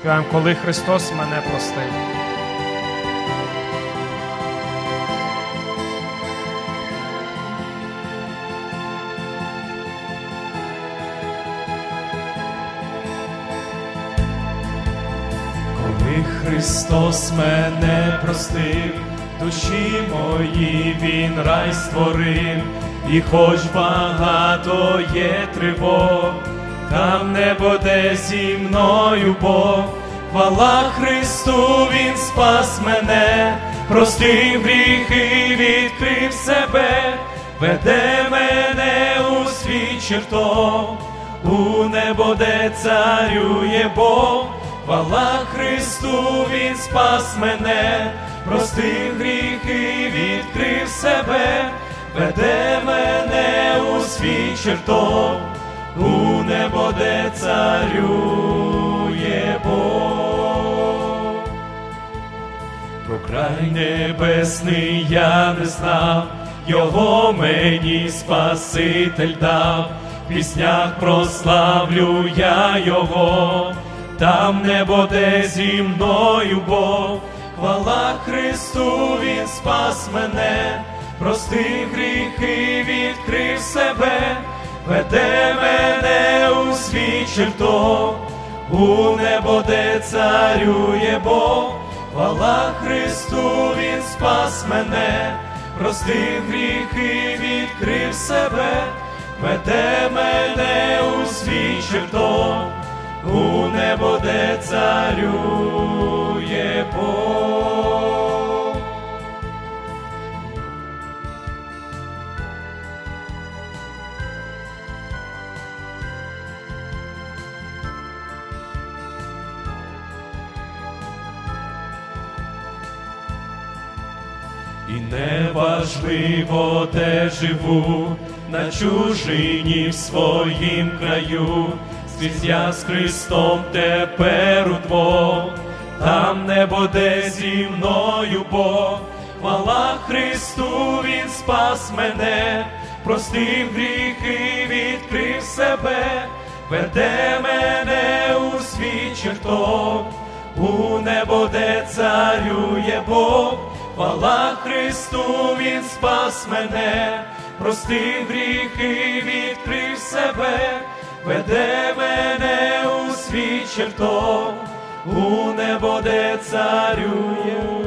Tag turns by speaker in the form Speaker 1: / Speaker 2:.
Speaker 1: Співаємо, коли Христос мене простив. Коли Христос мене простив, душі мої Він рай створив, і хоч багато є тривог, там не буде зі мною Бог, хвала Христу, Він спас мене, простив гріхи, відкрив себе, веде мене у свій чертог, у небо, де царює Бог. Хвала Христу, Він спас мене, простив гріхи, відкрив себе, веде мене у свій чертог, у небо, царює Бог. Про край небесний я не знав, його мені Спаситель дав, в піснях прославлю я його, там небо, де зі мною Бог, хвала Христу, Він спас мене, простив гріхи, відкрив себе, веде мене чертог, у небо, де царює Бог. Хвала Христу, Він спас мене, простив гріхи, відкрив себе, веде мене у свій чертог, у небо, де царює Бог. І не важливо, де живу, на чужині в своїм краю, скрізь я з Христом тепер удвох, там небо, де зі мною Бог, хвала Христу, Він спас мене, простив гріхи, відкрив себе, веде мене у свій чертог, у небо, де царює Бог. Хвала Христу, Він спас мене, простив гріхи, відкрив себе, веде мене у свій чертог, у небо, де царює.